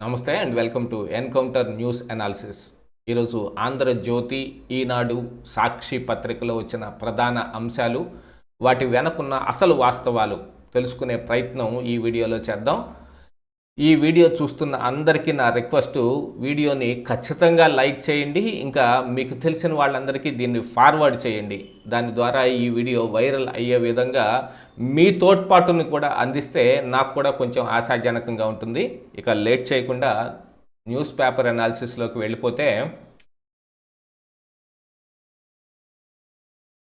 నమస్తే and welcome to encounter news analysis. ఈరోజు ఆంధ్రజ్యోతి ఈనాడు సాక్షి పత్రికలో వచ్చిన ప్రధాన అంశాలు వాటి వెనకున్న అసలు వాస్తవాలు తెలుసుకునే ప్రయత్నం ఈ వీడియోలో చేద్దాం. ఈ వీడియో చూస్తున్న అందరికీ నా రిక్వెస్ట్ వీడియోని ఖచ్చితంగా లైక్ చేయండి ఇంకా మీకు తెలిసిన వాళ్ళందరికీ దీన్ని ఫార్వర్డ్ చేయండి. దాని ద్వారా ఈ వీడియో వైరల్ అయ్యే విధంగా మీ తోడ్పాటుని కూడా అందిస్తే నాకు కూడా కొంచెం ఆశాజనకంగా ఉంటుంది. ఇక లేట్ చేయకుండా న్యూస్ పేపర్ అనాలిసిస్లోకి వెళ్ళిపోతే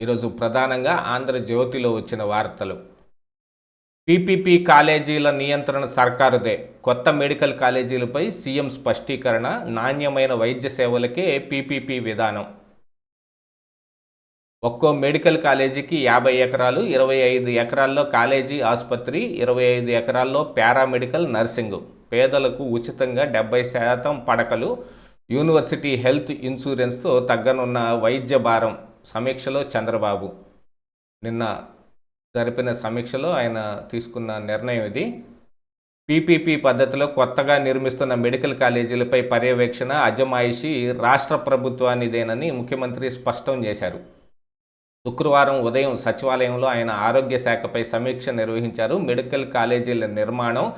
ఈరోజు ప్రధానంగా ఆంధ్రజ్యోతిలో వచ్చిన వార్తలు. పీపీపీ కాలేజీల నియంత్రణ సర్కారుదే. కొత్త మెడికల్ కాలేజీలపై సీఎం స్పష్టీకరణ నాణ్యమైన వైద్య సేవలకే పీపీపీ విధానం. ఒక్కో మెడికల్ కాలేజీకి యాభై ఎకరాలు ఇరవై ఐదు ఎకరాల్లో కాలేజీ ఆసుపత్రి ఇరవై ఐదు ఎకరాల్లో పారామెడికల్ నర్సింగ్. పేదలకు ఉచితంగా డెబ్బై శాతం పడకలు యూనివర్సిటీ హెల్త్ ఇన్సూరెన్స్తో తగ్గనున్న వైద్య భారం. సమీక్షలో చంద్రబాబు. నిన్న జరిపిన సమీక్షలో ఆయన తీసుకున్న నిర్ణయం ఇది. పీపీపీ పద్ధతిలో కొత్తగా నిర్మిస్తున్న మెడికల్ కాలేజీలపై పర్యవేక్షణ అజమాయిషి రాష్ట్ర ప్రభుత్వానిదేనని ముఖ్యమంత్రి స్పష్టం చేశారు. శుక్రవారం ఉదయం సచివాలయంలో ఆయన ఆరోగ్య శాఖపై సమీక్ష నిర్వహించారు. మెడికల్ కాలేజీల నిర్మాణం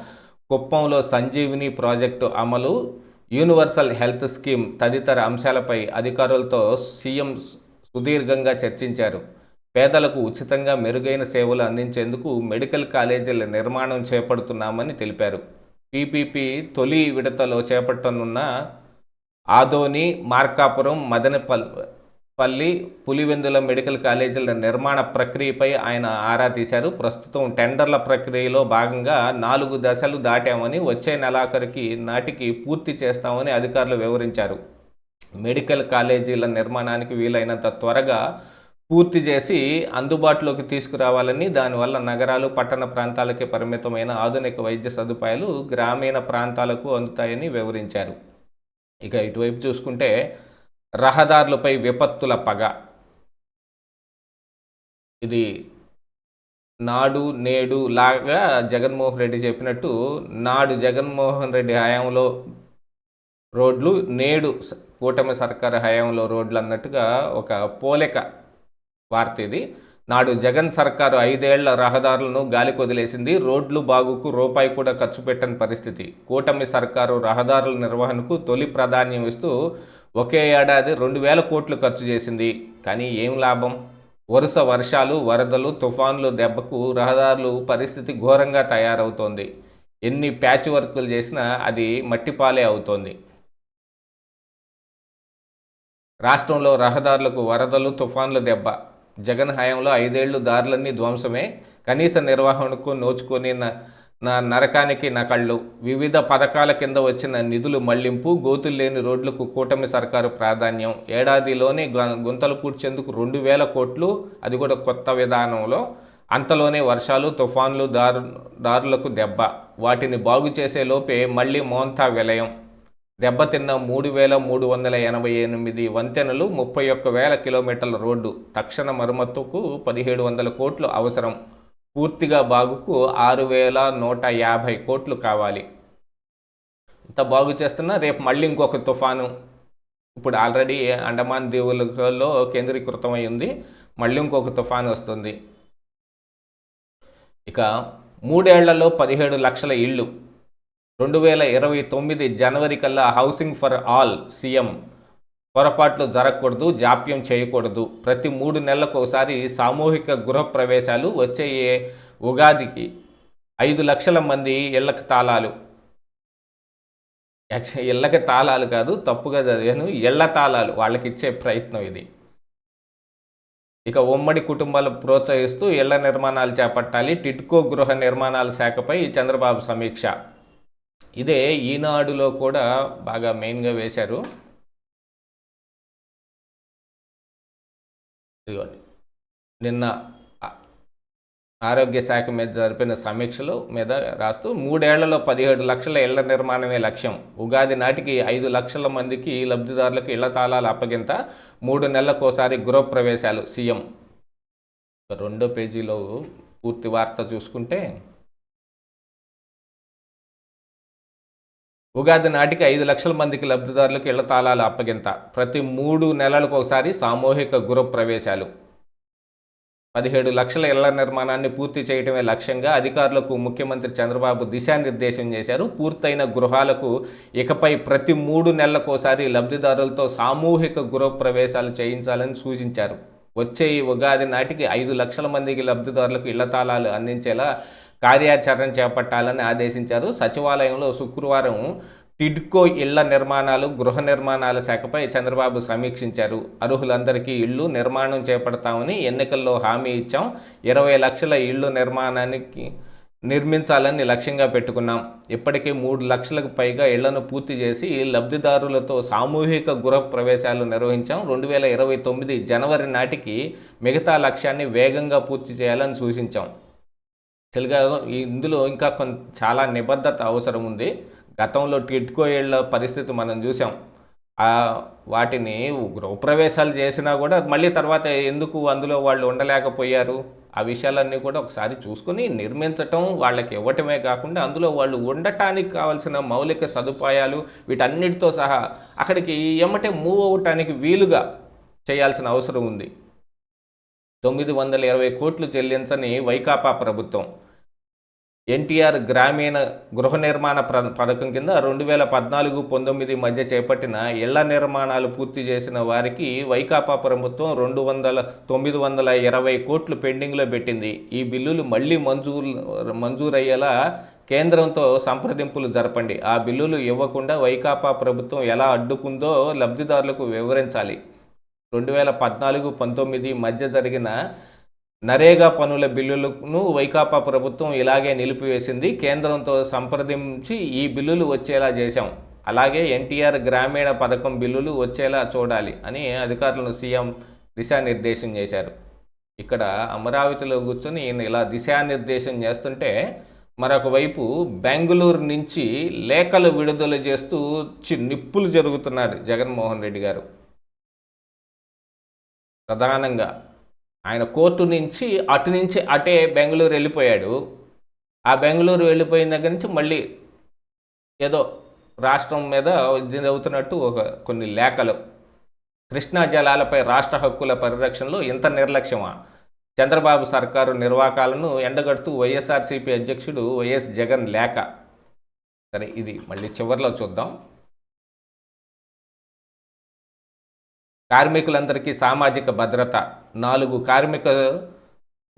కుప్పంలో సంజీవిని ప్రాజెక్టు అమలు యూనివర్సల్ హెల్త్ స్కీమ్ తదితర అంశాలపై అధికారులతో సీఎం సుదీర్ఘంగా చర్చించారు. పేదలకు ఉచితంగా మెరుగైన సేవలు అందించేందుకు మెడికల్ కాలేజీల నిర్మాణం చేపడుతున్నామని తెలిపారు. పీపీపీ తొలి విడతలో చేపట్టనున్న ఆదోని మార్కాపురం మదనపల్ పల్లి పులివెందుల మెడికల్ కాలేజీల నిర్మాణ ప్రక్రియపై ఆయన ఆరా తీశారు. ప్రస్తుతం టెండర్ల ప్రక్రియలో భాగంగా నాలుగు దశలు దాటామని వచ్చే నెలాఖరికి నాటికి పూర్తి చేస్తామని అధికారులు వివరించారు. మెడికల్ కాలేజీల నిర్మాణానికి వీలైనంత త్వరగా పూర్తి చేసి అందుబాటులోకి తీసుకురావాలని దానివల్ల నగరాలు పట్టణ ప్రాంతాలకే పరిమితమైన ఆధునిక వైద్య సదుపాయాలు గ్రామీణ ప్రాంతాలకు అందుతాయని వివరించారు. ఇక ఇటువైపు చూసుకుంటే రహదారులపై విపత్తుల పగ. ఇది నాడు నేడు లాగా జగన్మోహన్ రెడ్డి చెప్పినట్టు నాడు జగన్మోహన్ రెడ్డి హయాంలో రోడ్లు నేడు కూటమి సర్కారు హయాంలో రోడ్లు అన్నట్టుగా ఒక పోలిక వార్త ఇది నాడు జగన్ సర్కారు ఐదేళ్ళ రహదారులను గాలికి వదిలేసింది రోడ్లు బాగుకు రూపాయి కూడా ఖర్చు పెట్టని పరిస్థితి. కూటమి సర్కారు రహదారుల నిర్వహణకు తొలి ప్రాధాన్యం ఇస్తూ ఒకే ఏడాది రెండు వేల కోట్లు ఖర్చు చేసింది. కానీ ఏం లాభం? వరుస వర్షాలు వరదలు తుఫాన్లు దెబ్బకు రహదారులు పరిస్థితి ఘోరంగా తయారవుతోంది. ఎన్ని ప్యాచ్ వర్కులు చేసినా అది మట్టిపాలే అవుతోంది. రాష్ట్రంలో రహదారులకు వరదలు తుఫాన్ల దెబ్బ జగన్ హయాంలో ఐదేళ్ళు దారులన్నీ ధ్వంసమే. కనీస నిర్వహణకు నోచుకొని న- నా నరకానికి నకళ్ళు వివిధ పథకాల కింద వచ్చిన నిధులు మళ్ళింపు గోతులు లేని రోడ్లకు కూటమి సర్కారు ప్రాధాన్యం. ఏడాదిలోనే గుంతలు పూడ్చేందుకు రెండు వేల కోట్లు అది కూడా కొత్త విధానంలో. అంతలోనే వర్షాలు తుఫాన్లు దారు దారులకు దెబ్బ. వాటిని బాగు చేసే లోపే మళ్ళీ మోంతా విలయం. దెబ్బతిన్న మూడు వేల మూడు వందల ఎనభై ఎనిమిది వంతెనలు ముప్పై ఒక్క వేల కిలోమీటర్ల రోడ్డు. తక్షణ మరమ్మతుకు పదిహేడు వందల కోట్లు అవసరం. పూర్తిగా బాగుకు ఆరు వేల నూట యాభై కోట్లు కావాలి. ఇంత బాగు చేస్తున్నా రేపు మళ్ళీ ఇంకొక తుఫాను. ఇప్పుడు ఆల్రెడీ అండమాన్ దీవులలో కేంద్రీకృతమై ఉంది. మళ్ళీ ఇంకొక తుఫాను వస్తుంది. ఇక మూడేళ్ళలో పదిహేడు లక్షల ఇళ్ళు. రెండు వేల ఇరవై తొమ్మిది జనవరి కల్లా హౌసింగ్ ఫర్ ఆల్ సీఎం పొరపాట్లు జరగకూడదు జాప్యం చేయకూడదు. ప్రతి మూడు నెలలకు ఒకసారి సామూహిక గృహ ప్రవేశాలు వచ్చే ఉగాదికి ఐదు లక్షల మంది ఇళ్ళకు తాళాలు. యాక్చువల్ ఇళ్ళకి తాళాలు కాదు తప్పుగా చదివాను ఇళ్ళ తాళాలు వాళ్ళకి ఇచ్చే ప్రయత్నం ఇది. ఇక ఉమ్మడి కుటుంబాలు ప్రోత్సహిస్తూ ఇళ్ళ నిర్మాణాలు చేపట్టాలి టిడ్కో గృహ నిర్మాణాల శాఖపై చంద్రబాబు సమీక్ష. ఇదే ఈనాడులో కూడా బాగా మెయిన్గా వేశారు. నిన్న ఆరోగ్య శాఖ మీద జరిపిన సమీక్షలు మీద రాస్తూ మూడేళ్ళలో పదిహేడు లక్షల ఇళ్ళ నిర్మాణమే లక్ష్యం. ఉగాది నాటికి ఐదు లక్షల మందికి లబ్ధిదారులకు ఇళ్ళ తాళాలు అప్పగింత మూడు నెలలకోసారి గృహప్రవేశాలు. సీఎం. రెండో పేజీలో పూర్తి వార్త చూసుకుంటే ఉగాది నాటికి ఐదు లక్షల మందికి లబ్ధిదారులకు ఇళ్ళ తాళాలు అప్పగింత. ప్రతి మూడు నెలలకు ఒకసారి సామూహిక గృహప్రవేశాలు. పదిహేడు లక్షల ఇళ్ళ నిర్మాణాన్ని పూర్తి చేయడమే లక్ష్యంగా అధికారులకు ముఖ్యమంత్రి చంద్రబాబు దిశానిర్దేశం చేశారు. పూర్తయిన గృహాలకు ఇకపై ప్రతి మూడు నెలలకోసారి లబ్ధిదారులతో సామూహిక గృహప్రవేశాలు చేయించాలని సూచించారు. వచ్చే ఈ ఉగాది నాటికి ఐదు లక్షల మందికి లబ్ధిదారులకు ఇళ్ళ తాళాలు అందించేలా కార్యాచరణ చేపట్టాలని ఆదేశించారు. సచివాలయంలో శుక్రవారం టిడ్కో ఇళ్ళ నిర్మాణాలు గృహ నిర్మాణాల శాఖపై చంద్రబాబు సమీక్షించారు. అర్హులందరికీ ఇళ్ళు నిర్మాణం చేపడతామని ఎన్నికల్లో హామీ ఇచ్చాం. ఇరవై లక్షల ఇళ్ళు నిర్మాణానికి నిర్మించాలని లక్ష్యంగా పెట్టుకున్నాం. ఇప్పటికే మూడు లక్షలకు పైగా ఇళ్ళను పూర్తి చేసి లబ్ధిదారులతో సామూహిక గృహ ప్రవేశాలు నిర్వహించాం. రెండు వేల ఇరవై తొమ్మిది జనవరి నాటికి మిగతా లక్ష్యాన్ని వేగంగా పూర్తి చేయాలని సూచించాం. యాక్చువల్గా ఇందులో ఇంకా కొంత చాలా నిబద్ధత అవసరం ఉంది. గతంలో టిట్కో ఏళ్ళ పరిస్థితి మనం చూసాం. వాటిని గృహప్రవేశాలు చేసినా కూడా మళ్ళీ తర్వాత ఎందుకు అందులో వాళ్ళు ఉండలేకపోయారు? ఆ విషయాలన్నీ కూడా ఒకసారి చూసుకొని నిర్మించటం వాళ్ళకి ఇవ్వటమే కాకుండా అందులో వాళ్ళు ఉండటానికి కావాల్సిన మౌలిక సదుపాయాలు వీటన్నిటితో సహా అక్కడికి ఎమ్మటే మూవ్ అవ్వటానికి వీలుగా చేయాల్సిన అవసరం ఉంది. తొమ్మిది వందల ఇరవై కోట్లు చెల్లించని వైకాపా ప్రభుత్వం. ఎన్టీఆర్ గ్రామీణ గృహ నిర్మాణ ప్ర పథకం కింద రెండు వేల పద్నాలుగు పంతొమ్మిది మధ్య చేపట్టిన ఇళ్ళ నిర్మాణాలు పూర్తి చేసిన వారికి వైకాపా ప్రభుత్వం రెండు వందల తొమ్మిది వందల ఇరవై కోట్లు పెండింగ్లో పెట్టింది. ఈ బిల్లులు మళ్ళీ మంజూరు మంజూరయ్యేలా కేంద్రంతో సంప్రదింపులు జరపండి. ఆ బిల్లులు ఇవ్వకుండా వైకాపా ప్రభుత్వం ఎలా అడ్డుకుందో లబ్ధిదారులకు వివరించాలి. రెండు వేల పద్నాలుగు పంతొమ్మిది మధ్య జరిగిన నరేగా పనుల బిల్లులను వైకాపా ప్రభుత్వం ఇలాగే నిలిపివేసింది. కేంద్రంతో సంప్రదించి ఈ బిల్లులు వచ్చేలా చేశాం. అలాగే ఎన్టీఆర్ గ్రామీణ పథకం బిల్లులు వచ్చేలా చూడాలి అని అధికారులను సీఎం దిశానిర్దేశం చేశారు. ఇక్కడ అమరావతిలో కూర్చొని ఈయన ఇలా దిశానిర్దేశం చేస్తుంటే మరొక వైపు బెంగళూరు నుంచి లేఖలు విడుదల చేస్తూ చి నిప్పులు జరుగుతున్నారు జగన్మోహన్ రెడ్డి గారు. ప్రధానంగా ఆయన కోర్టు నుంచి అటు నుంచి అటే బెంగళూరు వెళ్ళిపోయాడు. ఆ బెంగళూరు వెళ్ళిపోయిన దగ్గర నుంచి మళ్ళీ ఏదో రాష్ట్రం మీద అవుతున్నట్టు ఒక కొన్ని లేఖలు. కృష్ణా జలాలపై రాష్ట్ర హక్కుల పరిరక్షణలో ఇంత నిర్లక్ష్యమా? చంద్రబాబు సర్కారు నిర్వాకాలను ఎండగడుతూ వైఎస్ఆర్సీపీ అధ్యక్షుడు వైఎస్ జగన్ లేఖ. సరే ఇది మళ్ళీ చివరిలో చూద్దాం. కార్మికులందరికీ సామాజిక భద్రత. నాలుగు కార్మిక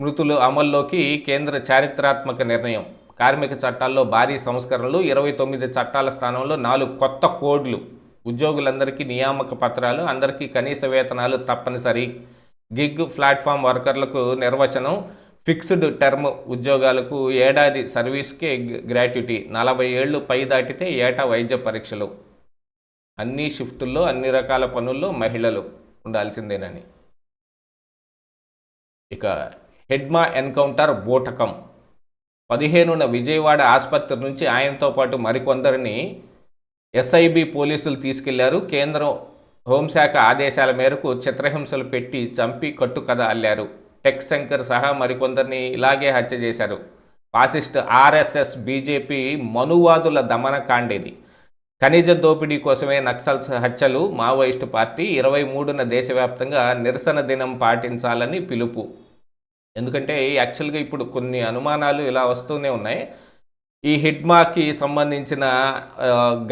మృతులు అమల్లోకి కేంద్ర చారిత్రాత్మక నిర్ణయం. కార్మిక చట్టాల్లో భారీ సంస్కరణలు ఇరవై తొమ్మిది చట్టాల స్థానంలో నాలుగు కొత్త కోడ్లు. ఉద్యోగులందరికీ నియామక పత్రాలు అందరికీ కనీస వేతనాలు తప్పనిసరి. గిగ్ ప్లాట్ఫామ్ వర్కర్లకు నిర్వచనం ఫిక్స్డ్ టర్మ్ ఉద్యోగాలకు ఏడాది సర్వీస్కే గ్రాట్యుటీ. నలభై ఏళ్ళు పై దాటితే ఏటా వైద్య పరీక్షలు. అన్ని షిఫ్టుల్లో అన్ని రకాల పనుల్లో మహిళలు ఉండాల్సిందేనని. ఇక హెడ్మా ఎన్కౌంటర్ బోటకం. పదిహేనున విజయవాడ ఆసుపత్రి నుంచి ఆయనతో పాటు మరికొందరిని ఎస్ఐబి పోలీసులు తీసుకెళ్ళారు. కేంద్రం హోంశాఖ ఆదేశాల మేరకు చిత్రహింసలు పెట్టి చంపి కట్టుకథ అల్లారు. టెక్ శంకర్ సహా మరికొందరిని ఇలాగే హత్య చేశారు. ఫాసిస్ట్ ఆర్ఎస్ఎస్ బీజేపీ మనువాదుల దమన కాండేది. ఖనిజ దోపిడీ కోసమే నక్సల్స్ హత్యలు మావోయిస్టు పార్టీ ఇరవై మూడున దేశవ్యాప్తంగా నిరసన దినం పాటించాలని పిలుపు. ఎందుకంటే యాక్చువల్గా ఇప్పుడు కొన్ని అనుమానాలు ఇలా వస్తూనే ఉన్నాయి. ఈ హిడ్మాకి సంబంధించిన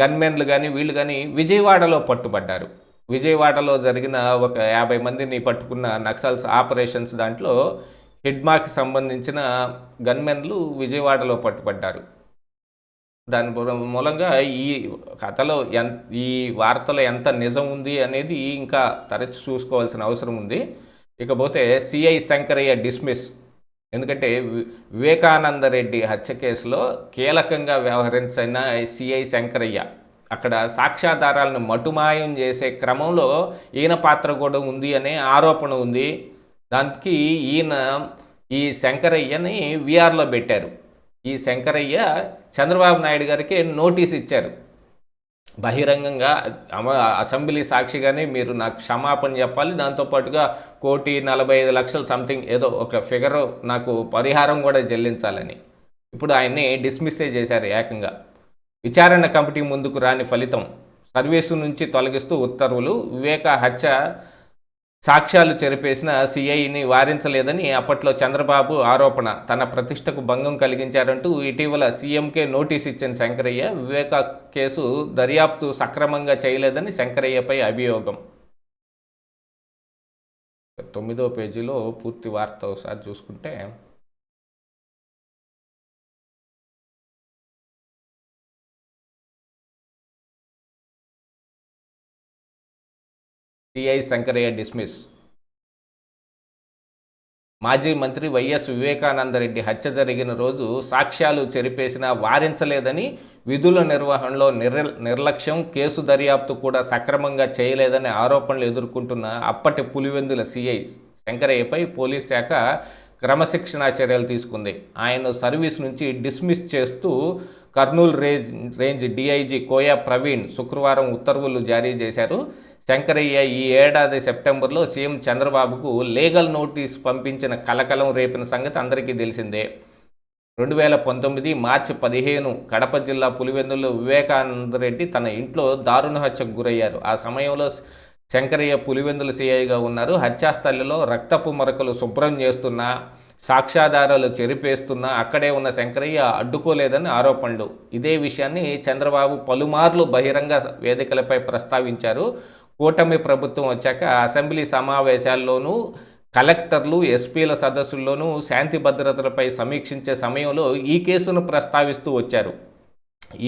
గన్మెన్లు కానీ వీళ్ళు కానీ విజయవాడలో పట్టుబడ్డారు. విజయవాడలో జరిగిన ఒక యాభై మందిని పట్టుకున్న నక్సల్స్ ఆపరేషన్స్ దాంట్లో హిడ్మాకి సంబంధించిన గన్మెన్లు విజయవాడలో పట్టుబడ్డారు. దాని మూలంగా ఈ కథలో ఎన్ ఈ వార్తలో ఎంత నిజం ఉంది అనేది ఇంకా తరచు చూసుకోవాల్సిన అవసరం ఉంది. ఇకపోతే సిఐ శంకరయ్య డిస్మిస్. ఎందుకంటే వివేకానంద రెడ్డి హత్య కేసులో కీలకంగా వ్యవహరించిన సిఐ శంకరయ్య. అక్కడ సాక్ష్యాధారాలను మటుమాయం చేసే క్రమంలో ఈయన పాత్ర కూడా ఉంది అనే ఆరోపణ ఉంది. దానికి ఈయన ఈ శంకరయ్యని విఆర్లో పెట్టారు. ఈ శంకరయ్య చంద్రబాబు నాయుడు గారికి నోటీస్ ఇచ్చారు. బహిరంగంగా అసెంబ్లీ సాక్షిగానే మీరు నాకు క్షమాపణ చెప్పాలి. దాంతోపాటుగా కోటి నలభై ఐదు లక్షలు సంథింగ్ ఏదో ఒక ఫిగర్ నాకు పరిహారం కూడా చెల్లించాలని. ఇప్పుడు ఆయన్ని డిస్మిస్సే చేశారు ఏకంగా. విచారణ కమిటీ ముందుకు రాని ఫలితం సర్వీసు నుంచి తొలగిస్తూ ఉత్తర్వులు వివేక హత్య సాక్ష్యాలు చెరిపేసిన సిఐని వారించలేదని అప్పట్లో చంద్రబాబు ఆరోపణ. తన ప్రతిష్టకు భంగం కలిగించారంటూ ఇటీవల సీఎంకే నోటీస్ ఇచ్చిన శంకరయ్య వివేక కేసు దర్యాప్తు సక్రమంగా చేయలేదని శంకరయ్యపై అభియోగం. తొమ్మిదో పేజీలో పూర్తి వార్త ఒకసారి చూసుకుంటే సిఐ శంకరయ్య డిస్మిస్. మాజీ మంత్రి వైఎస్ వివేకానందరెడ్డి హత్య జరిగిన రోజు సాక్ష్యాలు చెరిపేసినా వారించలేదని విధుల నిర్వహణలో నిర్ నిర్లక్ష్యం కేసు దర్యాప్తు కూడా సక్రమంగా చేయలేదని ఆరోపణలు ఎదుర్కొంటున్న అప్పటి పులివెందుల సిఐ శంకరయ్యపై పోలీస్ శాఖ క్రమశిక్షణా చర్యలు తీసుకుంది. ఆయన సర్వీస్ నుంచి డిస్మిస్ చేస్తూ Kurnool range range DIG Koya Praveen శుక్రవారం ఉత్తర్వులు జారీ చేశారు. శంకరయ్య ఈ ఏడాది సెప్టెంబర్లో సీఎం చంద్రబాబుకు లీగల్ నోటీస్ పంపించిన కలకలం రేపిన సంగతి అందరికీ తెలిసిందే. రెండు వేల పంతొమ్మిది మార్చి పదిహేను కడప జిల్లా పులివెందులో వివేకానందరెడ్డి తన ఇంట్లో దారుణ హత్యకు గురయ్యారు. ఆ సమయంలో శంకరయ్య పులివెందుల సిఐగా ఉన్నారు. హత్యాస్థలిలో రక్తపు మరకలు శుభ్రం చేస్తున్నా సాక్ష్యాధారాలు చెరిపేస్తున్నా అక్కడే ఉన్న శంకరయ్య అడ్డుకోలేదని ఆరోపణలు. ఇదే విషయాన్ని చంద్రబాబు పలుమార్లు బహిరంగ వేదికలపై ప్రస్తావించారు. కూటమి ప్రభుత్వం వచ్చాక అసెంబ్లీ సమావేశాల్లోనూ కలెక్టర్లు ఎస్పీల సదస్సుల్లోనూ శాంతి భద్రతలపై సమీక్షించే సమయంలో ఈ కేసును ప్రస్తావిస్తూ వచ్చారు.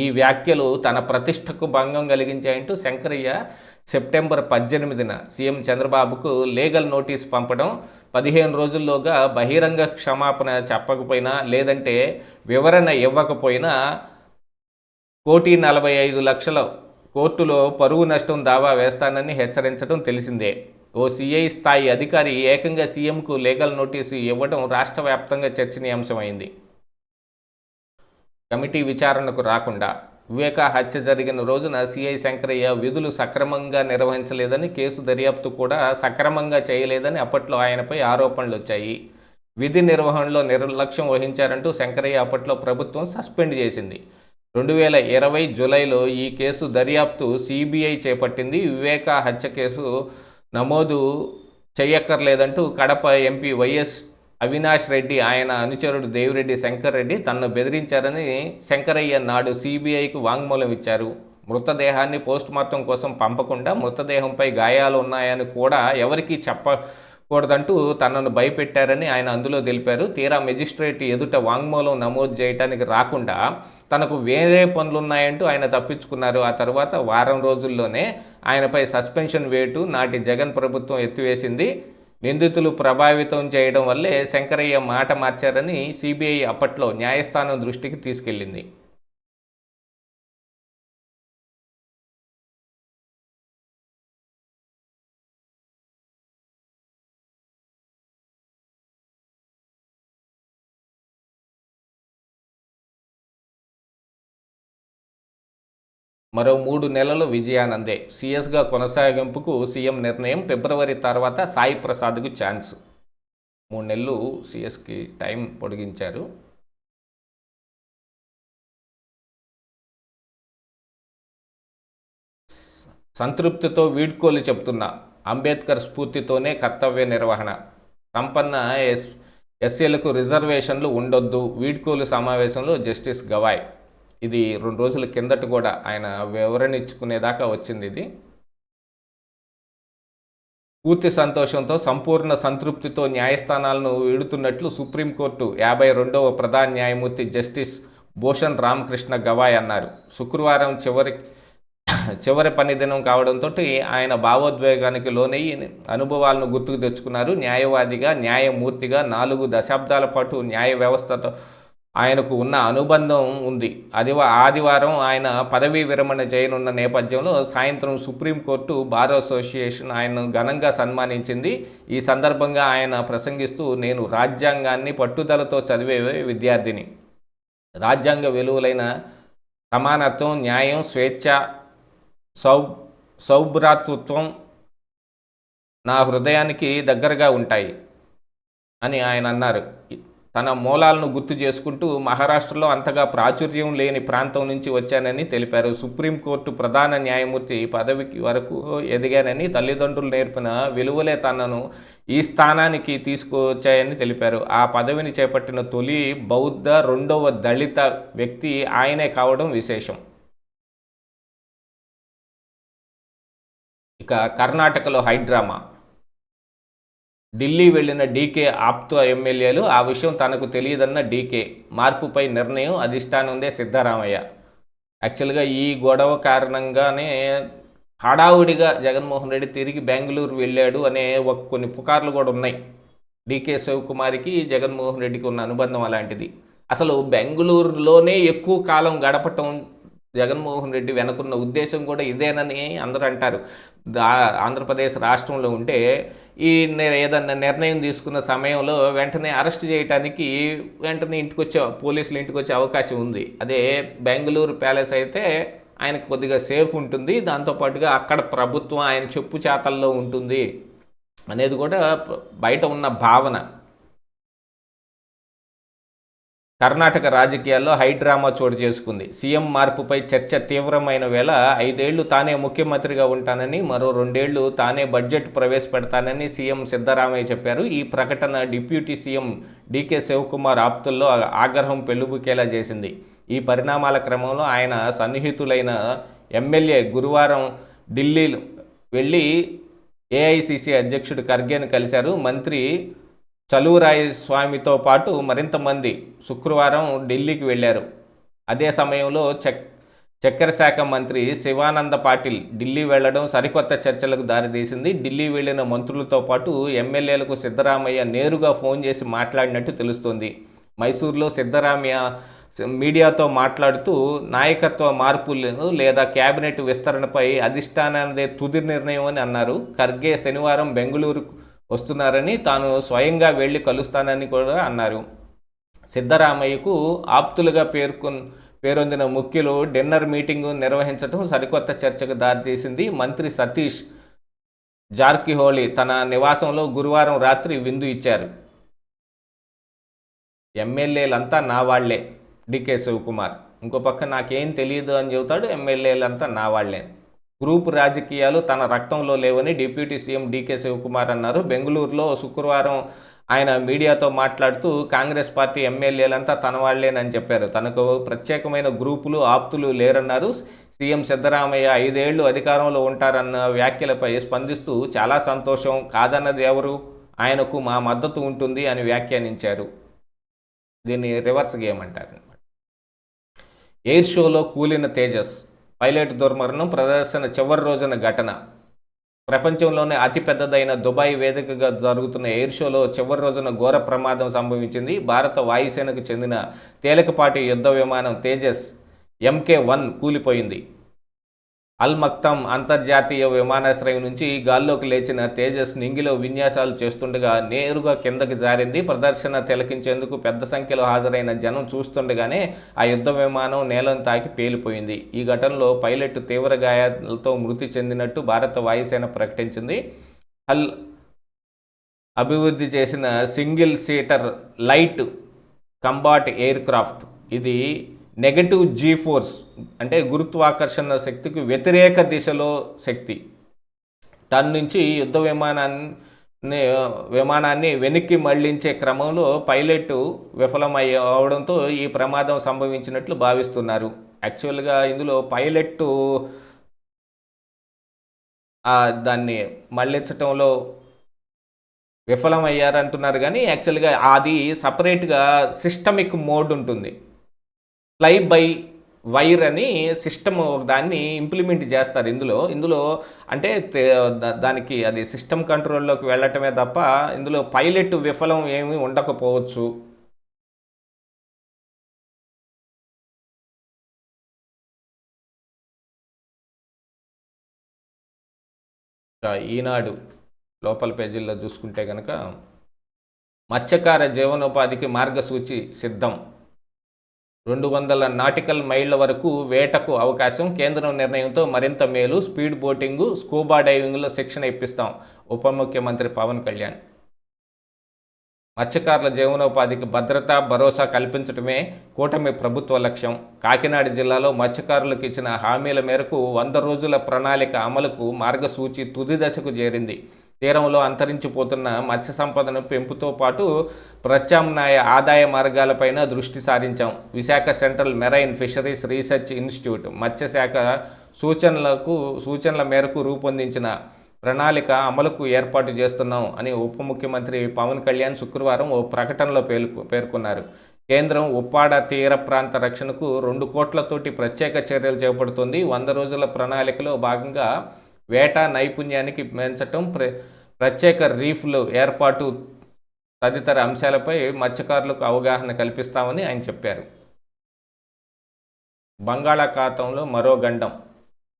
ఈ వ్యాఖ్యలు తన ప్రతిష్టకు భంగం కలిగించాయంటూ శంకరయ్య సెప్టెంబర్ పద్దెనిమిదిన సీఎం చంద్రబాబుకు లీగల్ నోటీస్ పంపడం పదిహేను రోజుల్లోగా బహిరంగ క్షమాపణ చెప్పకపోయినా లేదంటే వివరణ ఇవ్వకపోయినా కోటి నలభై ఐదు లక్షల కోర్టులో పరువు నష్టం దావా వేస్తానని హెచ్చరించడం తెలిసిందే. ఓ సిఐ స్థాయి అధికారి ఏకంగా సీఎంకు లీగల్ నోటీసు ఇవ్వడం రాష్ట్ర వ్యాప్తంగా చర్చనీయాంశమైంది. కమిటీ విచారణకు రాకుండా వివేక హత్య జరిగిన రోజున సిఐ శంకరయ్య విధులు సక్రమంగా నిర్వహించలేదని కేసు దర్యాప్తు కూడా సక్రమంగా చేయలేదని అప్పట్లో ఆయనపై ఆరోపణలు వచ్చాయి విధి నిర్వహణలో నిర్లక్ష్యం వహించారంటూ శంకరయ్య అప్పట్లో ప్రభుత్వం సస్పెండ్ చేసింది. రెండు వేల ఇరవై జూలైలో ఈ కేసు దర్యాప్తు సిబిఐ చేపట్టింది. వివేక హత్య కేసు నమోదు చేయక్కర్లేదంటూ కడప ఎంపీ వైఎస్ అవినాష్ రెడ్డి ఆయన అనుచరుడు దేవిరెడ్డి శంకర్ రెడ్డి తనను బెదిరించారని శంకరయ్య నాడు సిబిఐకి వాంగ్మూలం ఇచ్చారు. మృతదేహాన్ని పోస్టుమార్టం కోసం పంపకుండా మృతదేహంపై గాయాలు ఉన్నాయని కూడా ఎవరికీ చెప్పకూడదంటూ తనను భయపెట్టారని ఆయన అందులో తెలిపారు. తీరా మెజిస్ట్రేట్ ఎదుట వాంగ్మూలం నమోదు చేయడానికి రాకుండా తనకు వేరే పనులున్నాయంటూ ఆయన తప్పించుకున్నారు. ఆ తర్వాత వారం రోజుల్లోనే ఆయనపై సస్పెన్షన్ వేటు నాటి జగన్ ప్రభుత్వం ఎత్తివేసింది. నిందితులు ప్రభావితం చేయడం వల్లే శంకరయ్య మాట మార్చారని సిబిఐ అప్పట్లో న్యాయస్థానం దృష్టికి తీసుకెళ్ళింది మరో మూడు నెలలు విజయానందే. సీఎస్గా కొనసాగింపుకు సీఎం నిర్ణయం ఫిబ్రవరి తర్వాత సాయి ప్రసాద్కు ఛాన్స్. మూడు నెలలు సీఎస్కి టైం పొడిగించారు. సంతృప్తితో వీడ్కోలు చెప్తున్నా. అంబేద్కర్ స్ఫూర్తితోనే కర్తవ్య నిర్వహణ. సంపన్న ఎస్ ఎస్సీలకు రిజర్వేషన్లు ఉండొద్దు. వీడ్కోలు సమావేశంలో జస్టిస్ గవాయ్. ఇది రెండు రోజుల కిందట కూడా ఆయన వివరణ ఇచ్చుకునేదాకా వచ్చింది ఇది. పూర్తి సంతోషంతో సంపూర్ణ సంతృప్తితో న్యాయస్థానాలను వీడుతున్నట్లు సుప్రీంకోర్టు యాభై రెండవ ప్రధాన న్యాయమూర్తి జస్టిస్ భూషణ్ రామకృష్ణ గవాయ్ అన్నారు. శుక్రవారం చివరి చివరి పని దినం కావడంతో ఆయన భావోద్వేగానికి లోనయ్యి అనుభవాలను గుర్తుకు తెచ్చుకున్నారు. న్యాయవాదిగా న్యాయమూర్తిగా నాలుగు దశాబ్దాల పాటు న్యాయ వ్యవస్థతో ఆయనకు ఉన్న అనుబంధం ఉంది. అది ఆదివారం ఆయన పదవీ విరమణ చేయనున్న నేపథ్యంలో సాయంత్రం సుప్రీంకోర్టు బార్ అసోసియేషన్ ఆయనను ఘనంగా సన్మానించింది. ఈ సందర్భంగా ఆయన ప్రసంగిస్తూ నేను రాజ్యాంగాన్ని పట్టుదలతో చదివే విద్యార్థిని. రాజ్యాంగ విలువలైన సమానత్వం న్యాయం స్వేచ్ఛ సౌ సౌభ్రాతృత్వం నా హృదయానికి దగ్గరగా ఉంటాయి అని ఆయన అన్నారు. తన మూలాలను గుర్తు చేసుకుంటూ మహారాష్ట్రలో అంతగా ప్రాచుర్యం లేని ప్రాంతం నుంచి వచ్చానని తెలిపారు. సుప్రీంకోర్టు ప్రధాన న్యాయమూర్తి పదవికి వరకు ఎదిగానని తల్లిదండ్రులు నేర్పిన విలువలే తనను ఈ స్థానానికి తీసుకొచ్చాయని తెలిపారు. ఆ పదవిని చేపట్టిన తొలి బౌద్ధ రెండవ దళిత వ్యక్తి ఆయనే కావడం విశేషం. ఇక కర్ణాటకలో హైడ్రామా. ఢిల్లీ వెళ్ళిన డీకే ఆప్తో ఎమ్మెల్యేలు ఆ విషయం తనకు తెలియదన్న డీకే మార్పుపై నిర్ణయం అధిష్టానందే సిద్ధరామయ్య. యాక్చువల్గా ఈ గొడవ కారణంగానే హడావుడిగా జగన్మోహన్ రెడ్డి తిరిగి బెంగళూరు వెళ్ళాడు అనే ఒక కొన్ని పుకార్లు కూడా ఉన్నాయి. డీకే శివకుమారికి జగన్మోహన్ రెడ్డికి ఉన్న అనుబంధం అలాంటిది. అసలు బెంగళూరులోనే ఎక్కువ కాలం గడపటం జగన్మోహన్ రెడ్డి వెనుకున్న ఉద్దేశం కూడా ఇదేనని అందరూ అంటారు. దా ఆంధ్రప్రదేశ్ రాష్ట్రంలో ఉంటే ఈ ఏదన్నా నిర్ణయం తీసుకున్న సమయంలో వెంటనే అరెస్ట్ చేయడానికి వెంటనే ఇంటికి వచ్చే పోలీసులు ఇంటికి వచ్చే అవకాశం ఉంది. అదే బెంగళూరు ప్యాలెస్ అయితే ఆయనకు కొద్దిగా సేఫ్ ఉంటుంది. దాంతోపాటుగా అక్కడ ప్రభుత్వం ఆయన చెప్పు చేతల్లో ఉంటుంది అనేది కూడా బయట ఉన్న భావన. కర్ణాటక రాజకీయాల్లో హైడ్రామా చోటు చేసుకుంది. సీఎం మార్పుపై చర్చ తీవ్రమైన వేళ ఐదేళ్ళు తానే ముఖ్యమంత్రిగా ఉంటానని మరో రెండేళ్ళు తానే బడ్జెట్ ప్రవేశపెడతానని సీఎం సిద్ధరామయ్య చెప్పారు. ఈ ప్రకటన డిప్యూటీ సీఎం డీకే శివకుమార్ ఆప్తుల్లో ఆగ్రహం పెళ్ళుబుకేలా చేసింది. ఈ పరిణామాల క్రమంలో ఆయన సన్నిహితులైన ఎమ్మెల్యే గురువారం ఢిల్లీ వెళ్ళి ఏఐసిసి అధ్యక్షుడు ఖర్గేను కలిశారు. మంత్రి చలువరాయ స్వామితో పాటు మరింత మంది శుక్రవారం ఢిల్లీకి వెళ్ళారు. అదే సమయంలో చెక్ చక్కెర శాఖ మంత్రి శివానంద పాటిల్ ఢిల్లీ వెళ్ళడం సరికొత్త చర్చలకు దారితీసింది. ఢిల్లీ వెళ్ళిన మంత్రులతో పాటు ఎమ్మెల్యేలకు సిద్ధరామయ్య నేరుగా ఫోన్ చేసి మాట్లాడినట్టు తెలుస్తోంది. మైసూర్లో సిద్ధరామయ్య మీడియాతో మాట్లాడుతూ నాయకత్వ మార్పులను లేదా కేబినెట్ విస్తరణపై అధిష్టానానిదే తుది నిర్ణయం అని అన్నారు. ఖర్గే శనివారం బెంగళూరు వస్తున్నారని తాను స్వయంగా వెళ్ళి కలుస్తానని కూడా అన్నారు. సిద్ధరామయ్యకు ఆప్తులుగా పేర్కొన్ పేరొందిన ముఖ్యులు డిన్నర్ మీటింగ్ నిర్వహించడం సరికొత్త చర్చకు దారితీసింది మంత్రి సతీష్ జార్కిహోళీ. తన నివాసంలో గురువారం రాత్రి విందు ఇచ్చారు. ఎమ్మెల్యేలంతా నా వాళ్ళే. డికే శివకుమార్. ఇంకో పక్క నాకేం తెలియదు అని చెబుతాడు ఎమ్మెల్యేలంతా నా వాళ్ళే. గ్రూప్ రాజకీయాలు తన రక్తంలో లేవని డిప్యూటీ సీఎం డీకే శివకుమార్ అన్నారు. బెంగళూరులో శుక్రవారం ఆయన మీడియాతో మాట్లాడుతూ కాంగ్రెస్ పార్టీ ఎమ్మెల్యేలంతా తన వాళ్ళేనని చెప్పారు. తనకు ప్రత్యేకమైన గ్రూపులు ఆప్తులు లేరన్నారు. సీఎం సిద్ధరామయ్య ఐదేళ్ళు అధికారంలో ఉంటారన్న వ్యాఖ్యలపై స్పందిస్తూ చాలా సంతోషం. కాదన్నది ఎవరు? ఆయనకు మా మద్దతు ఉంటుంది అని వ్యాఖ్యానించారు. దీన్ని రివర్స్ గేమ్ అంటారు. ఎయిర్ షోలో కూలిన తేజస్ పైలట్ దుర్మరణం ప్రదర్శన చివరి రోజున ఘటన. ప్రపంచంలోనే అతిపెద్దదైన దుబాయ్ వేదికగా జరుగుతున్న ఎయిర్ షోలో చివరి రోజున ఘోర ప్రమాదం సంభవించింది. భారత వాయుసేనకు చెందిన తేలికపాటి యుద్ధ విమానం తేజస్ ఎంకే వన్ కూలిపోయింది. అల్ మక్తం అంతర్జాతీయ విమానాశ్రయం నుంచి గాల్లోకి లేచిన తేజస్ నింగిలో విన్యాసాలు చేస్తుండగా నేరుగా కిందకి జారింది. ప్రదర్శన తిలకించేందుకు పెద్ద సంఖ్యలో హాజరైన జనం చూస్తుండగానే ఆ యుద్ధ విమానం నేలను తాకి పేలిపోయింది. ఈ ఘటనలో పైలట్ తీవ్ర గాయాలతో మృతి చెందినట్టు భారత వాయుసేన ప్రకటించింది. అల్ అభివృద్ధి చేసిన single seater light combat aircraft ఇది నెగటివ్ జీ ఫోర్స్ అంటే గురుత్వాకర్షణ శక్తికి వ్యతిరేక దిశలో శక్తి. తన నుంచి యుద్ధ విమానాన్ని విమానాన్ని వెనక్కి మళ్ళించే క్రమంలో పైలట్ విఫలమయ్య అవడంతో ఈ ప్రమాదం సంభవించినట్లు భావిస్తున్నారు. యాక్చువల్గా ఇందులో పైలట్ దాన్ని మళ్ళించటంలో విఫలమయ్యారంటున్నారు కానీ యాక్చువల్గా అది సపరేట్గా సిస్టమిక్ మోడ్ ఉంటుంది. ఫ్లై బై వైర్ అని సిస్టమ్ దాన్ని ఇంప్లిమెంట్ చేస్తారు ఇందులో. ఇందులో అంటే దానికి అది సిస్టమ్ కంట్రోల్లోకి వెళ్ళటమే తప్ప ఇందులో పైలట్ విఫలం ఏమి ఉండకపోవచ్చు. ఈనాడు లోపల పేజీల్లో చూసుకుంటే కనుక మత్స్యకార జీవనోపాధికి మార్గసూచి సిద్ధం. రెండు వందల నాటికల్ మైళ్ళ వరకు వేటకు అవకాశం కేంద్రం నిర్ణయంతో మరింత మేలు స్పీడ్ బోటింగు స్కూబా డైవింగ్లో శిక్షణ ఇప్పిస్తాం. ఉప ముఖ్యమంత్రి పవన్ కళ్యాణ్. మత్స్యకారుల జీవనోపాధికి భద్రత భరోసా కల్పించడమే కూటమి ప్రభుత్వ లక్ష్యం. కాకినాడ జిల్లాలో మత్స్యకారులకు ఇచ్చిన హామీల మేరకు వంద రోజుల ప్రణాళిక అమలుకు మార్గసూచి తుది దశకు చేరింది. తీరంలో అంతరించిపోతున్న మత్స్య సంపదను పెంపుతో పాటు ప్రత్యామ్నాయ ఆదాయ మార్గాలపైన దృష్టి సారించాం. Visakha central marine fisheries research institute మత్స్యశాఖ సూచనలకు సూచనల మేరకు రూపొందించిన ప్రణాళిక అమలుకు ఏర్పాటు చేస్తున్నాం అని ఉప ముఖ్యమంత్రి పవన్ కళ్యాణ్ శుక్రవారం ఓ ప్రకటనలో పేర్కొ పేర్కొన్నారు. కేంద్రం ఉప్పాడ తీర ప్రాంత రక్షణకు రెండు కోట్లతోటి ప్రత్యేక చర్యలు చేపడుతుంది. వంద రోజుల ప్రణాళికలో భాగంగా వేట నైపుణ్యానికి పెంచటం ప్ర ప్రత్యేక రీఫ్లు ఏర్పాటు తదితర అంశాలపై మత్స్యకారులకు అవగాహన కల్పిస్తామని ఆయన చెప్పారు. బంగాళాఖాతంలో మరో గండం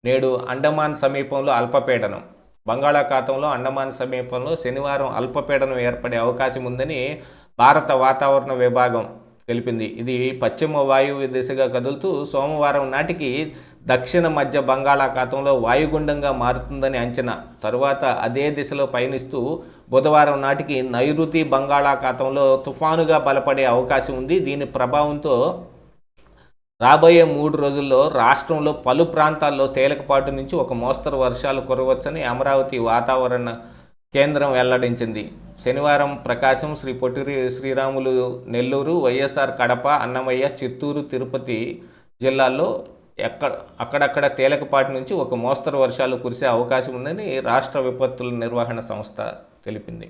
నేడు అండమాన్ సమీపంలో అల్పపీడనం. బంగాళాఖాతంలో అండమాన్ సమీపంలో శనివారం అల్పపీడనం ఏర్పడే అవకాశం ఉందని భారత వాతావరణ విభాగం తెలిపింది. ఇది పశ్చిమ వాయువ్య దిశగా కదులుతూ సోమవారం నాటికి దక్షిణ మధ్య బంగాళాఖాతంలో వాయుగుండంగా మారుతుందని అంచనా. తరువాత అదే దిశలో పయనిస్తూ బుధవారం నాటికి నైరుతి బంగాళాఖాతంలో తుఫానుగా బలపడే అవకాశం ఉంది. దీని ప్రభావంతో రాబోయే మూడు రోజుల్లో రాష్ట్రంలో పలు ప్రాంతాల్లో తేలికపాటు నుంచి ఒక మోస్తరు వర్షాలు కురవచ్చని అమరావతి వాతావరణ కేంద్రం వెల్లడించింది. శనివారం ప్రకాశం శ్రీ పొట్టిరి శ్రీరాములు నెల్లూరు వైఎస్ఆర్ కడప అన్నమయ్య చిత్తూరు తిరుపతి జిల్లాల్లో ఎక్కడ అక్కడక్కడ తేలికపాటి నుంచి ఒక మోస్తరు వర్షాలు కురిసే అవకాశం ఉందని రాష్ట్ర విపత్తుల నిర్వహణ సంస్థ తెలిపింది.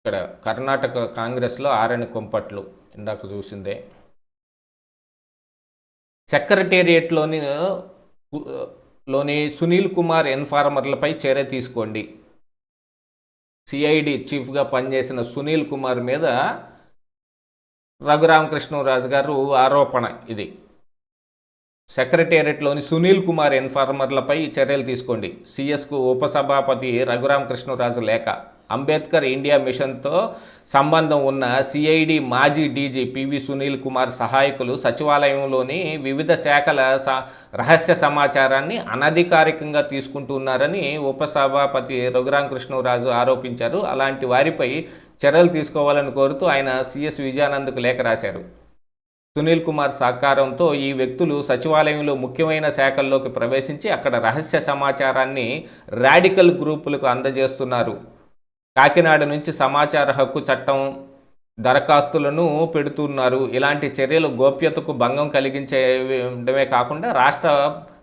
ఇక్కడ కర్ణాటక కాంగ్రెస్లో ఆరణి కుంపట్లు ఇందాక చూసిందే. సెక్రటేరియట్లోని లోని సునీల్ కుమార్ ఎన్ఫార్మర్లపై చర్య తీసుకోండి. సిఐడి చీఫ్గా పనిచేసిన సునీల్ కుమార్ మీద రఘురామకృష్ణరాజు గారు ఆరోపణ ఇది. సెక్రటేరియట్లోని సునీల్ కుమార్ ఎన్ఫార్మర్లపై చర్యలు తీసుకోండి. సిఎస్కు ఉపసభాపతి రఘురామకృష్ణరాజు లేఖ. అంబేద్కర్ ఇండియా మిషన్తో సంబంధం ఉన్న సిఐడి మాజీ డీజీ పివి సునీల్ కుమార్ సహాయకులు సచివాలయంలోని వివిధ శాఖల స రహస్య సమాచారాన్ని అనధికారికంగా తీసుకుంటున్నారని ఉపసభాపతి రఘురామకృష్ణరాజు ఆరోపించారు. అలాంటి వారిపై చర్యలు తీసుకోవాలని కోరుతూ ఆయన సిఎస్ విజయానంద్కు లేఖ రాశారు. సునీల్ కుమార్ సహకారంతో ఈ వ్యక్తులు సచివాలయంలో ముఖ్యమైన శాఖల్లోకి ప్రవేశించి అక్కడ రహస్య సమాచారాన్ని రాడికల్ గ్రూపులకు అందజేస్తున్నారు. కాకినాడ నుంచి సమాచార హక్కు చట్టం దరఖాస్తులను పెడుతున్నారు. ఇలాంటి చర్యలు గోప్యతకు భంగం కలిగించడమే కాకుండా రాష్ట్ర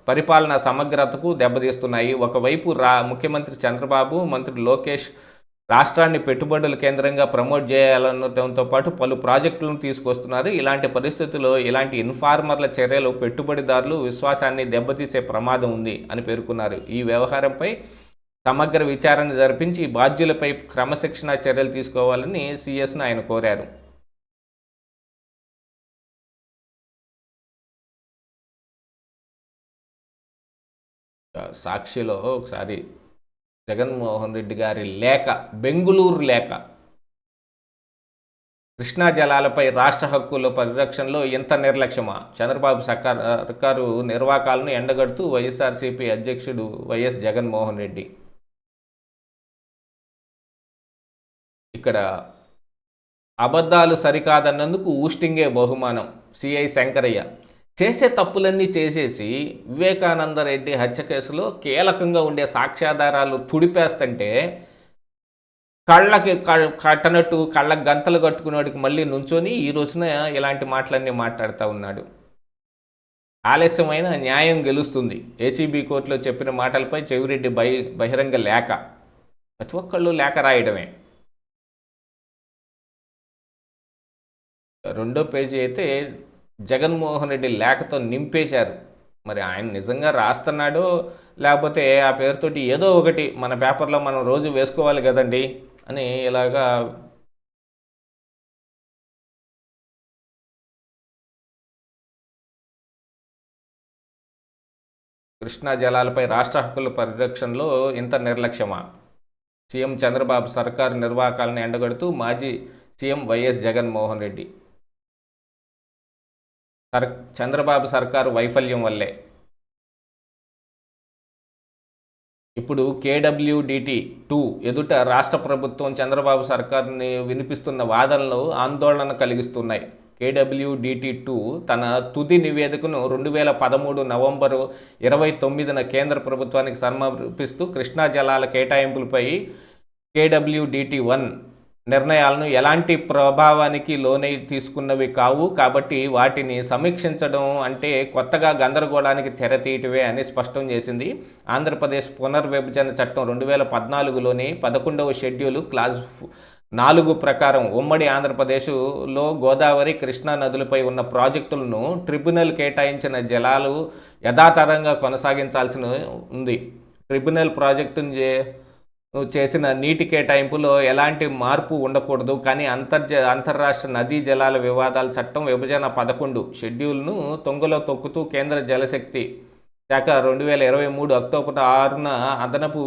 పరిపాలన సమగ్రతకు దెబ్బతీస్తున్నాయి. ఒకవైపు రా ముఖ్యమంత్రి చంద్రబాబు మంత్రి లోకేష్ రాష్ట్రాన్ని పెట్టుబడుల కేంద్రంగా ప్రమోట్ చేయాలనడంతో పాటు పలు ప్రాజెక్టులను తీసుకొస్తున్నారు. ఇలాంటి పరిస్థితుల్లో ఇలాంటి ఇన్ఫార్మర్ల చర్యలు పెట్టుబడిదారులు విశ్వాసాన్ని దెబ్బతీసే ప్రమాదం ఉంది అని పేర్కొన్నారు. ఈ వ్యవహారంపై సమగ్ర విచారణ జరిపించి బాధ్యులపై క్రమశిక్షణ చర్యలు తీసుకోవాలని సిఎస్ను ఆయన కోరారు. సాక్షిలో ఒకసారి జగన్మోహన్ రెడ్డి గారి లేఖ బెంగుళూరు లేఖ. కృష్ణా జలాలపై రాష్ట్ర హక్కుల పరిరక్షణలో ఎంత నిర్లక్ష్యమా? చంద్రబాబు సర్కార్ సర్కారు నిర్వాకాలను ఎండగడుతూ వైఎస్ఆర్సీపీ అధ్యక్షుడు వైఎస్ జగన్మోహన్ రెడ్డి. ఇక్కడ అబద్ధాలు సరికాదన్నందుకు ఊస్టింగే బహుమానం సిఐ శంకరయ్య. చేసే తప్పులన్నీ చేసేసి వివేకానంద రెడ్డి హత్య కేసులో కీలకంగా ఉండే సాక్ష్యాధారాలు తుడిపేస్తుంటే కళ్ళకి కట్టనట్టు కళ్ళకి గంతలు కట్టుకునేవాడికి మళ్ళీ నుంచొని ఈ రోజున ఇలాంటి మాటలన్నీ మాట్లాడుతూ ఉన్నాడు. ఆలస్యమైన న్యాయం గెలుస్తుంది. ఏసీబీ కోర్టులో చెప్పిన మాటలపై చెవిరెడ్డి బహి బహిరంగ లేఖ. ప్రతి ఒక్కళ్ళు లేఖ రాయడమే. రెండో పేజీ అయితే జగన్మోహన్ రెడ్డి లేఖతో నింపేశారు. మరి ఆయన నిజంగా రాస్తున్నాడో లేకపోతే ఆ పేరుతోటి ఏదో ఒకటి మన పేపర్లో మనం రోజు వేసుకోవాలి కదండి అని ఇలాగా కృష్ణా జలాలపై రాష్ట్ర హక్కుల పరిరక్షణలో ఇంత నిర్లక్ష్యమా? సీఎం చంద్రబాబు సర్కారు నిర్వాహకాలను ఎండగడుతూ మాజీ CM YS Jaganmohan Reddy sir Chandrababu సర్కారు వైఫల్యం వల్లే. ఇప్పుడు కేడబ్ల్యూడిటి టూ ఎదుట రాష్ట్ర ప్రభుత్వం చంద్రబాబు సర్కారుని వినిపిస్తున్న వాదనలు ఆందోళన కలిగిస్తున్నాయి. కేడబ్ల్యూడిటి టూ తన తుది నివేదికను రెండు వేల పదమూడు నవంబరు ఇరవై తొమ్మిదిన కేంద్ర ప్రభుత్వానికి సమర్పిస్తూ కృష్ణా జలాల కేటాయింపులపై కేడబ్ల్యూడిటి వన్ నిర్ణయాలను ఎలాంటి ప్రభావానికి లోనై తీసుకున్నవి కావు కాబట్టి వాటిని సమీక్షించడం అంటే కొత్తగా గందరగోళానికి తెరతీయటమే అని స్పష్టం చేసింది. ఆంధ్రప్రదేశ్ పునర్విభజన చట్టం రెండు వేల పద్నాలుగులోని పదకొండవ షెడ్యూలు క్లాస్ నాలుగు ప్రకారం ఉమ్మడి ఆంధ్రప్రదేశ్లో గోదావరి కృష్ణా నదులపై ఉన్న ప్రాజెక్టులను ట్రిబ్యునల్ కేటాయించిన జలాలు యథాతథంగా కొనసాగించాల్సిన ఉంది. ట్రిబ్యునల్ ప్రాజెక్టును చే చేసిన నీటి కేటాయింపులో ఎలాంటి మార్పు ఉండకూడదు కానీ అంతర్జ అంతర్రాష్ట్ర నదీ జలాల వివాదాల చట్టం విభజన పదకొండు షెడ్యూల్ను తొంగలో తొక్కుతూ కేంద్ర జలశక్తి శాఖ రెండు వేల ఇరవై మూడు అక్టోబర్ ఆరున అదనపు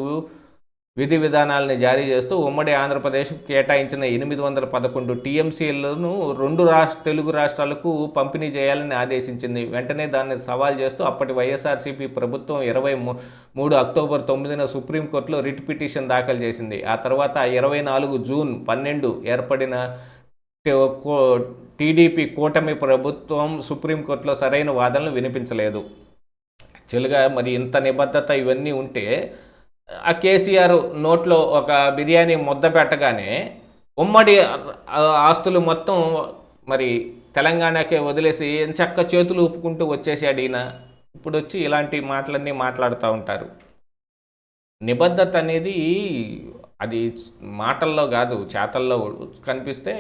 విధి విధానాలను జారీ చేస్తూ ఉమ్మడి ఆంధ్రప్రదేశ్ కేటాయించిన ఎనిమిది వందల పదకొండు టీఎంసీలను రెండు రాష్ట్ర తెలుగు రాష్ట్రాలకు పంపిణీ చేయాలని ఆదేశించింది. వెంటనే దాన్ని సవాల్ చేస్తూ అప్పటి వైఎస్ఆర్సీపీ ప్రభుత్వం ఇరవై మూడు అక్టోబర్ తొమ్మిదిన సుప్రీంకోర్టులో రిట్ పిటిషన్ దాఖలు చేసింది. ఆ తర్వాత ఇరవై నాలుగు జూన్ పన్నెండు ఏర్పడిన టీడీపీ కూటమి ప్రభుత్వం సుప్రీంకోర్టులో సరైన వాదనలు వినిపించలేదు. యాక్చువల్గా మరి ఇంత నిబద్ధత ఇవన్నీ ఉంటే ఆ కేసీఆర్ నోట్లో ఒక బిర్యానీ ముద్ద పెట్టగానే ఉమ్మడి ఆస్తులు మొత్తం మరి తెలంగాణకే వదిలేసి చక్క చేతులు ఊపుకుంటూ వచ్చేసాడు ఈయన. ఇప్పుడు వచ్చి ఇలాంటి మాటలన్నీ మాట్లాడుతూ ఉంటారు. నిబద్ధత అనేది అది మాటల్లో కాదు చేతల్లో కనిపిస్తే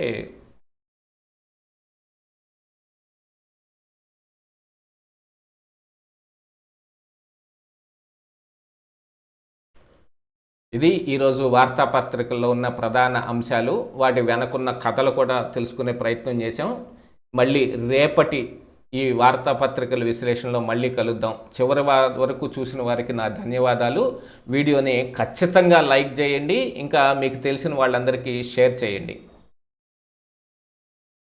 ఇది ఈరోజు వార్తాపత్రికల్లో ఉన్న ప్రధాన అంశాలు. వాటి వెనకున్న కథలు కూడా తెలుసుకునే ప్రయత్నం చేశాం. మళ్ళీ రేపటి ఈ వార్తాపత్రికల విశ్లేషణలో మళ్ళీ కలుద్దాం. చివరి వరకు చూసిన వారికి నా ధన్యవాదాలు. వీడియోని ఖచ్చితంగా లైక్ చేయండి. ఇంకా మీకు తెలిసిన వాళ్ళందరికీ షేర్ చేయండి.